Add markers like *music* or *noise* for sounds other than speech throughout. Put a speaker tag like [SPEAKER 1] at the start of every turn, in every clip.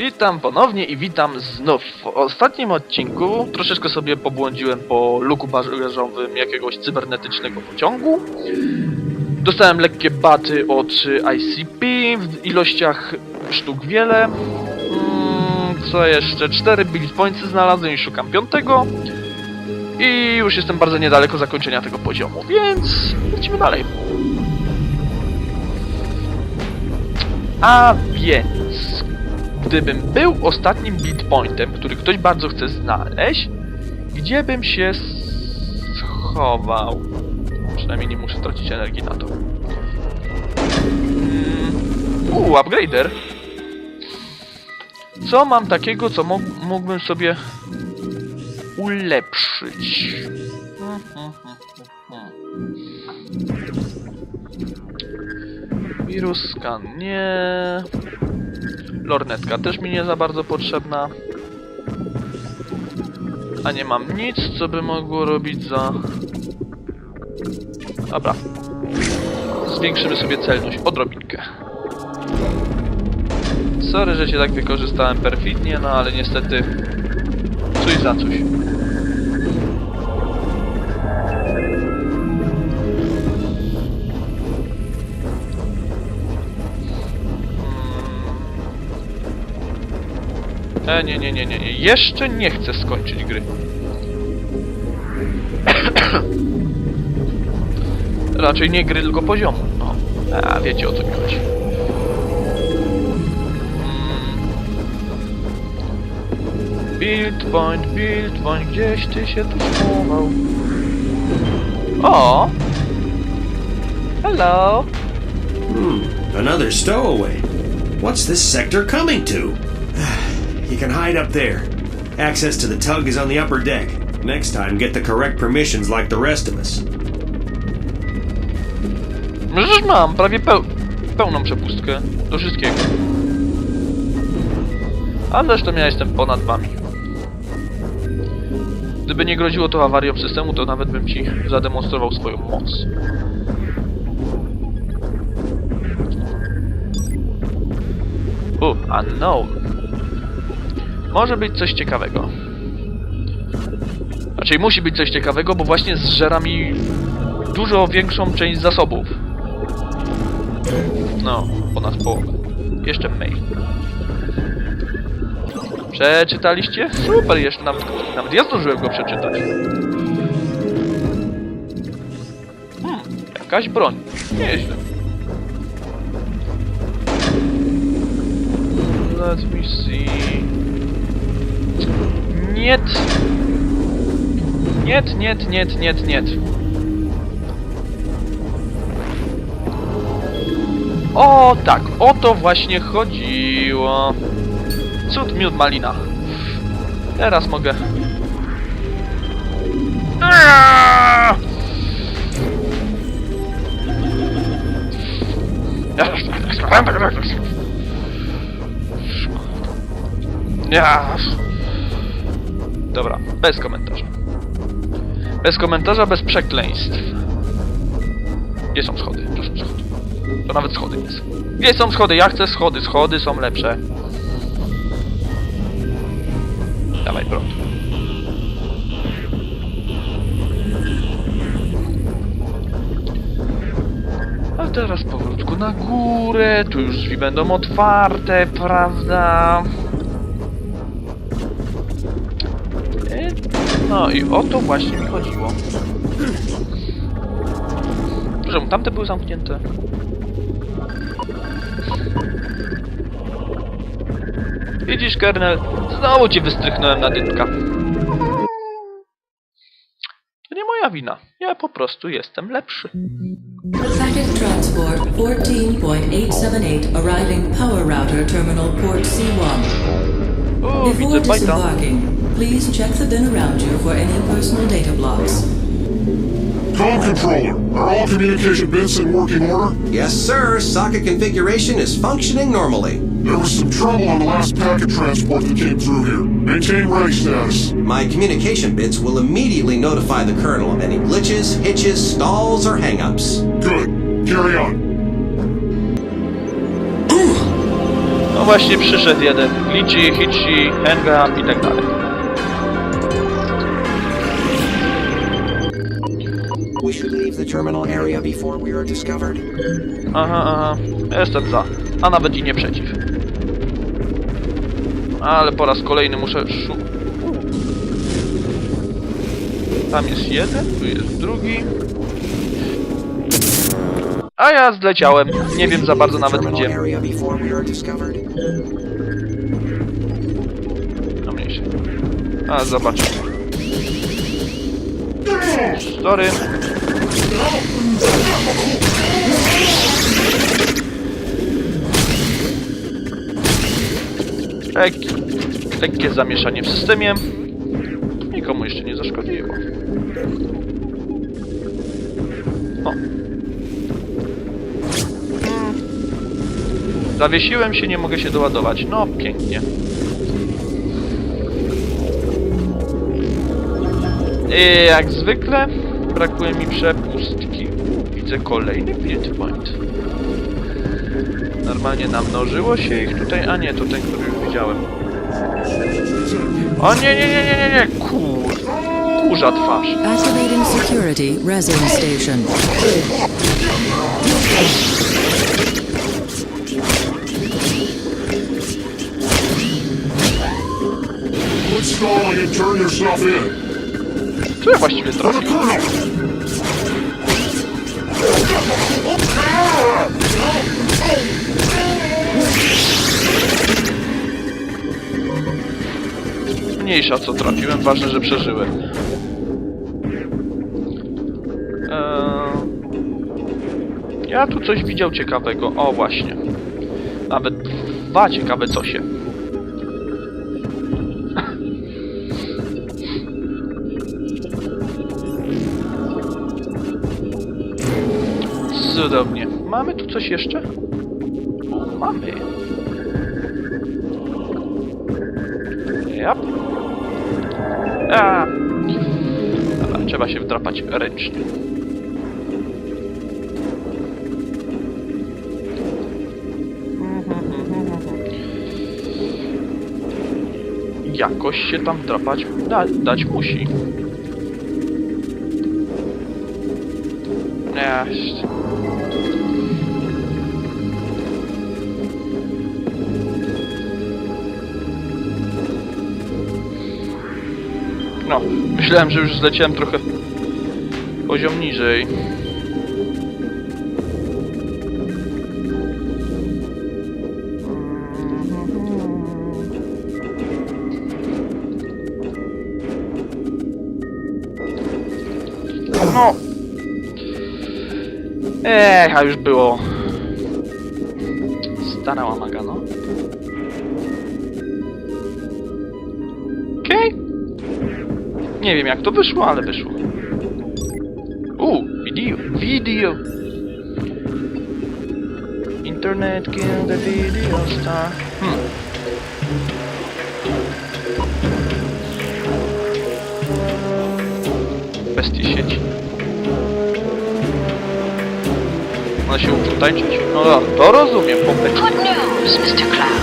[SPEAKER 1] Witam ponownie i witam znów. W ostatnim odcinku troszeczkę sobie pobłądziłem po luku bagażowym jakiegoś cybernetycznego pociągu. Dostałem lekkie baty od ICP w ilościach sztuk wiele. Mm, co jeszcze? Cztery build pointsy znalazłem i szukam piątego. I już jestem bardzo niedaleko zakończenia tego poziomu, więc lecimy dalej. A więc, gdybym był ostatnim beat pointem, który ktoś bardzo chce znaleźć, gdzie bym się schował? Przynajmniej nie muszę tracić energii na to. Mm, Uuu, upgrader. Co mam takiego, co mógł- mógłbym sobie ulepszyć? Wirus scan nie. Lornetka też mi nie za bardzo potrzebna. A nie mam nic, co by mogło robić za... Dobra. Zwiększymy sobie celność odrobinkę. Sorry, że się tak wykorzystałem perfidnie, no ale niestety... Coś za coś. E, nie, nie, nie, nie, nie. Jeszcze nie chcę skończyć gry. *coughs* Raczej nie gry, tylko poziomu. No. A, wiecie o co mi chodzi. Mm. Build point, build point, gdzieś ty się tu schował. O! Hello!
[SPEAKER 2] Hmm, another stowaway. What's this sector coming to? You can hide up there. Access to the tug is on the upper deck. Next time, get the correct permissions like the rest of us.
[SPEAKER 1] Przecież mam prawie peł pełną przepustkę do wszystkiego. A zresztą ja jestem ponad wami. Gdyby nie groziło to awarią systemu, to nawet bym ci zademonstrował swoją moc. U, unknown. Może być coś ciekawego. Raczej musi być coś ciekawego, bo właśnie zżera mi dużo większą część zasobów. No, ponad połowę. Jeszcze mniej. Przeczytaliście? Super, jeszcze nawet, nawet ja zdążyłem go przeczytać. Hmm, jakaś broń. Nieźle. Let me see. Niet. Niet, niet, niet, niet, niet. O tak, o to właśnie chodziło. Cud miód malina. Teraz mogę. Aaaa! Ja. Dobra, bez komentarza. Bez komentarza, bez przekleństw. Gdzie są schody? Tu są schody. To nawet schody nie są. Gdzie są schody? Ja chcę schody. Schody są lepsze. Dawaj prąd. A teraz powrótku na górę. Tu już drzwi będą otwarte, prawda? No i o to właśnie mi chodziło. Czemu tamte były zamknięte? Widzisz, kernel? Znowu ci wystrychnąłem na dytka. To nie moja wina. Ja po prostu jestem lepszy.
[SPEAKER 3] Packet transport 14.878 arriving power router terminal port C1.
[SPEAKER 1] O,
[SPEAKER 3] Before
[SPEAKER 1] widzę bajta.
[SPEAKER 3] Disembarking, please check the bin around you for any personal data blocks.
[SPEAKER 4] Com controller, are all communication bits in working order?
[SPEAKER 5] Yes, sir. Socket configuration is functioning normally.
[SPEAKER 4] There was some trouble on the last packet transport that came through here. Maintain ready status.
[SPEAKER 5] My communication bits will immediately notify the kernel of any glitches, hitches, stalls, or hangups.
[SPEAKER 4] Good. Carry on.
[SPEAKER 1] No właśnie przyszedł jeden. Lici, Hitchi, Engram i tak dalej.
[SPEAKER 5] We should leave the terminal area before we are discovered.
[SPEAKER 1] Aha, aha. Jestem za. A nawet i nie przeciw. Ale po raz kolejny muszę szu... Tam jest jeden, tu jest drugi. A ja zleciałem. Nie wiem za bardzo nawet gdzie. No. A, zobaczę. Sorry. Lek, lekkie zamieszanie w systemie. Nikomu jeszcze nie zaszkodziło. O. Zawiesiłem się, nie mogę się doładować. No, pięknie. I jak zwykle brakuje mi przepustki. Widzę kolejny build point. Normalnie namnożyło się ich tutaj, a nie, to ten, który już widziałem. O nie, nie, nie, nie, nie, nie, kur... Kurza twarz.
[SPEAKER 3] Activating security resident station.
[SPEAKER 4] Quit stalling and turn your stuff in.
[SPEAKER 1] Co ja właściwie?
[SPEAKER 4] Colonel!
[SPEAKER 1] Mniejsza co trafiłem, ważne, że przeżyłem. Eee... Ja tu coś widział ciekawego. O, właśnie. Nawet dwa ciekawe cosie. Cudownie. Mamy tu coś jeszcze? O, mamy. Jap. A. Dobra, trzeba się wdrapać ręcznie. Jakoś się tam drapać da, dać musi. Jest. No, myślałem, że już zleciałem trochę poziom niżej. No. Ech, a już było. Nie wiem jak to wyszło, ale wyszło. U, video, video. Internet kill the video star. Hmm. Bestie sieci. One się uczą tańczyć? No to, to rozumiem, popeć.
[SPEAKER 6] Good news, Mr. Cloud.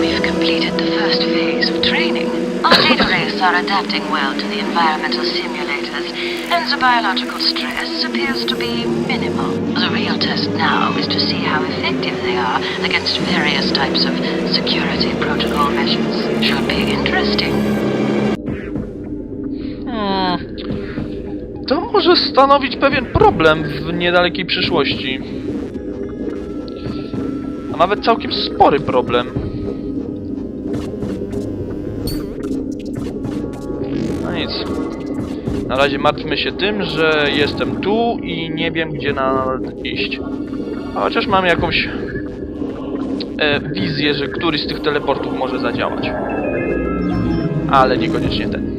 [SPEAKER 6] We've completed the first phase of training. Our data rays are adapting well to the environmental simulators, and the biological stress appears to be minimal. The real test now is to see how effective they are against various types of security protocol measures. Should be interesting.
[SPEAKER 1] Hmm. To może stanowić pewien problem w niedalekiej przyszłości. A nawet całkiem spory problem. Na razie martwmy się tym, że jestem tu i nie wiem gdzie na iść. Chociaż mam jakąś e, wizję, że któryś z tych teleportów może zadziałać. Ale niekoniecznie ten.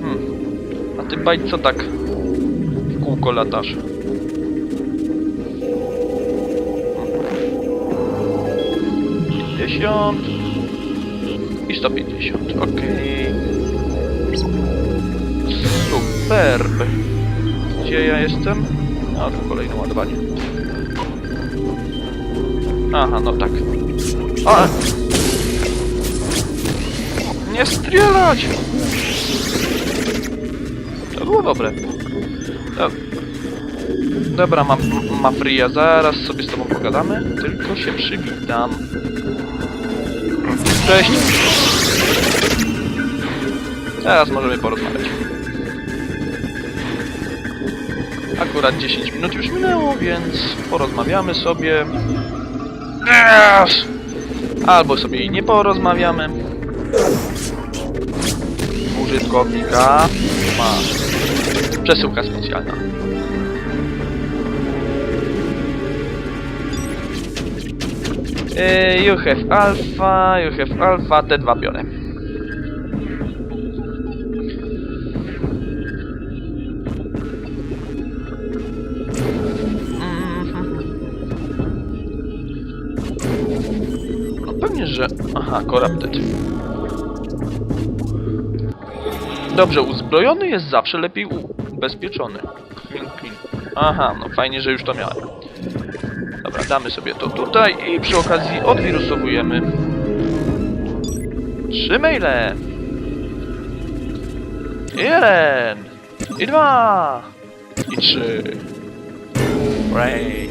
[SPEAKER 1] Hmm. A ty bajt co tak w kółko latasz? Pięćdziesiąt i sto pięćdziesiąt, okej. Superb. Gdzie ja jestem? A, tu kolejne ładowanie. Aha, no tak. A! Nie strzelać! To było dobre. Do... Dobra, mam Mafria, zaraz sobie z tobą pogadamy. Tylko się przywitam. Cześć! Teraz możemy porozmawiać. Akurat 10 minut już minęło, więc porozmawiamy sobie. Albo sobie nie porozmawiamy. Użytkownika ma przesyłka specjalna. Yy, you have alpha, you have alpha, te dwa biorę. No pewnie, że... Aha, corrupted. Dobrze, uzbrojony jest zawsze lepiej ubezpieczony. Aha, no fajnie, że już to miałem. Dobra, damy sobie to tutaj i przy okazji odwirusowujemy trzy maile. Jeden. I dwa. I trzy. Ray.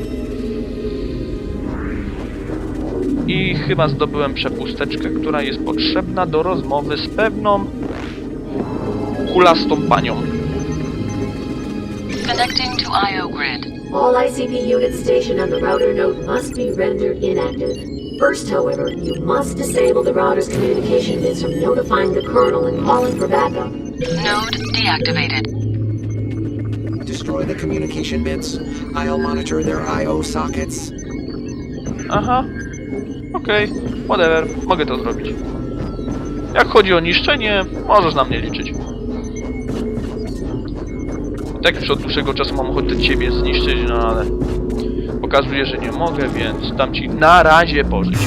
[SPEAKER 1] I chyba zdobyłem przepusteczkę, która jest potrzebna do rozmowy z pewną kulastą panią.
[SPEAKER 6] Connecting to IO grid.
[SPEAKER 7] All ICP units stationed on the router node must be rendered inactive. First, however, you must disable the router's communication bits from notifying the kernel and calling for backup.
[SPEAKER 6] Node deactivated.
[SPEAKER 8] Destroy the communication bits. I'll monitor their I.O. sockets.
[SPEAKER 1] Aha. Okej, okay. whatever, mogę to zrobić. Jak chodzi o niszczenie, możesz na mnie liczyć. Tak już od dłuższego czasu mam ochotę ciebie zniszczyć, no ale... Pokazuję, że nie mogę, więc dam ci na razie pożyć.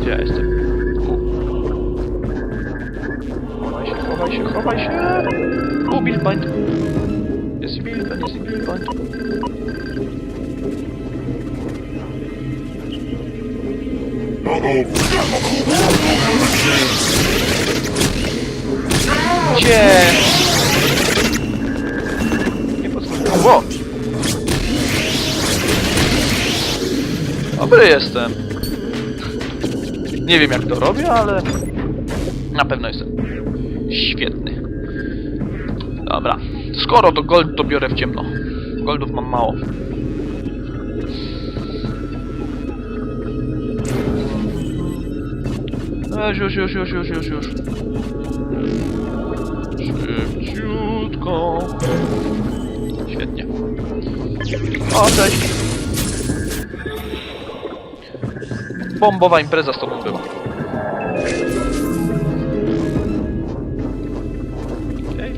[SPEAKER 1] Gdzie ja jestem? Chowaj się, chowaj się, chowaj się! Tu, Bill Point. Jest to jest Bill Point. Gdzie? Ło! Dobry jestem. Nie wiem jak to robię, ale na pewno jestem świetny. Dobra. Skoro to gold, to biorę w ciemno. Goldów mam mało. Weź, już, już, już, już, już, już. Szybciutko. Świetnie. O, cześć. Bombowa impreza z tobą była. Mhm.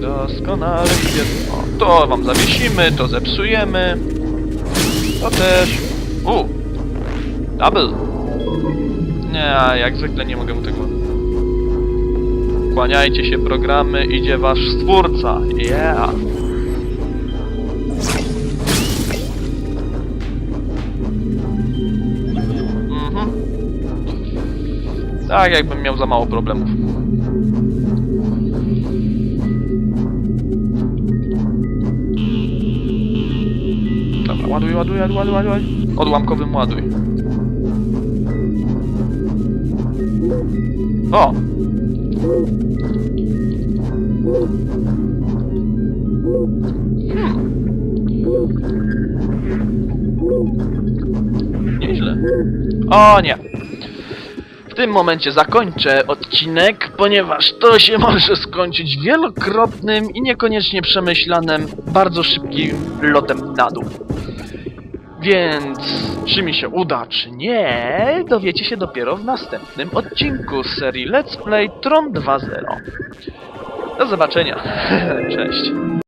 [SPEAKER 1] Doskonale idzie. O, to wam zawiesimy, to zepsujemy. To też. U! Double! Nie, jak zwykle nie mogę mu tego. Kłaniajcie się programy, idzie wasz stwórca. Yeah! Mhm. Tak, jakbym miał za mało problemów. Dobra, ładuj, ładuj, ładuj, ładuj. Odłamkowym ładuj. O! Nieźle. O nie! W tym momencie zakończę odcinek, ponieważ to się *laughs* może skończyć wielokrotnym i niekoniecznie przemyślanym, bardzo szybkim lotem na dół. Więc czy mi się uda, czy nie, dowiecie się dopiero w następnym odcinku z serii Let's Play Tron 2.0. Do zobaczenia. *laughs* Cześć.